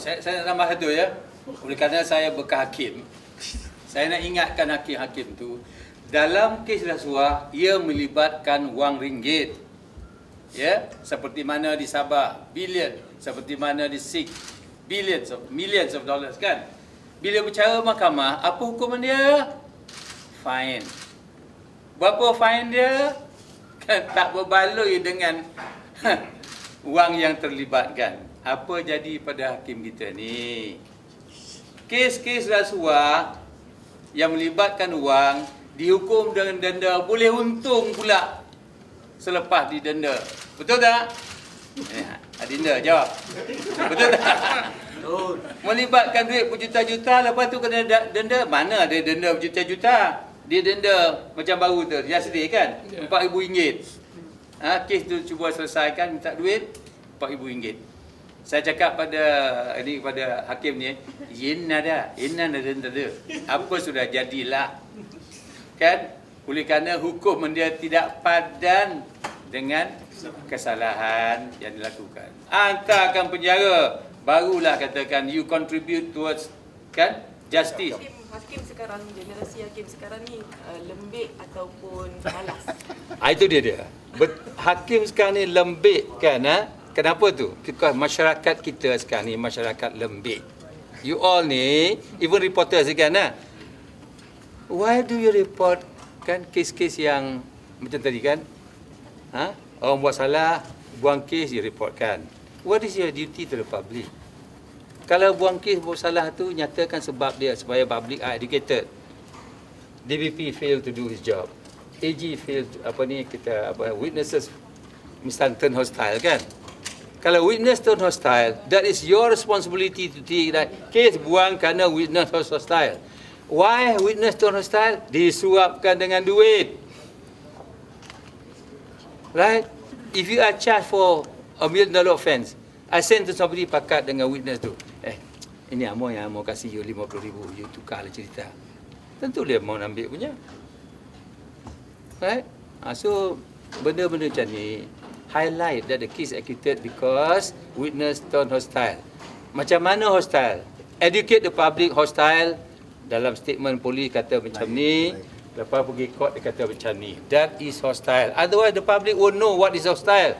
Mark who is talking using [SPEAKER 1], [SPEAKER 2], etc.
[SPEAKER 1] saya, saya nak tambah satu ya. Oleh kerana saya bekas hakim, saya nak ingatkan hakim-hakim tu dalam kes rasuah ia melibatkan wang ringgit. Ya, seperti mana di Sabah, bilion, seperti mana di Sik, billions of millions of dollars kan. Bila bicara mahkamah, apa hukuman dia? Fine. Berapa fine dia? Kan tak berbaloi dengan wang yang terlibatkan. Apa jadi pada hakim kita ni? Kes-kes rasuah yang melibatkan wang dihukum dengan denda boleh untung pula selepas didenda. Betul tak? Eh, Adinda jawab. Betul tak? Melibatkan duit berjuta-juta lepas tu kena da- denda. Mana ada denda berjuta-juta? Dia denda macam baru tu. Yesterday kan? RM4,000. Ha, kes tu cuba selesaikan minta duit RM4,000. Saya cakap pada ini kepada hakim ni, yin ada, yin ada dia. Apa sudah jadilah. Kan? Oleh kerana hukum dia tidak padan dengan kesalahan yang dilakukan. Angkarkan penjara, barulah katakan you contribute towards kan justice.
[SPEAKER 2] Hakim, hakim sekarang, generasi hakim sekarang ni uh, lembik ataupun malas.
[SPEAKER 1] Ah itu dia dia. Bet, hakim sekarang ni lembik kan ha? Kenapa tu? Because masyarakat kita sekarang ni masyarakat lembik. You all ni, even reporters kan ha? Why do you report kan kes-kes yang macam tadi kan? Ha? Orang buat salah, buang kes you reportkan. What is your duty to the public? Kalau buang kes buat salah tu nyatakan sebab dia supaya public are educated. DBP failed to do his job. AG failed to, apa ni kita apa witnesses misalnya turn hostile kan. Kalau witness turn hostile, that is your responsibility to take that case buang kerana witness hostile. Why witness turn hostile? Disuapkan dengan duit. Right? If you are charged for a million dollar offence, I send to somebody pakat dengan witness tu. Eh, ini Amo yang Amo kasih you 50 ribu, you tukarlah cerita. Tentu dia mau ambil punya. Right? Ha, so, benda-benda macam ni, highlight that the case executed because witness turn hostile. Macam mana hostile? Educate the public hostile dalam statement polis kata macam ni, lepas pergi court dia kata macam ni. That is hostile. Otherwise the public won't know what is hostile.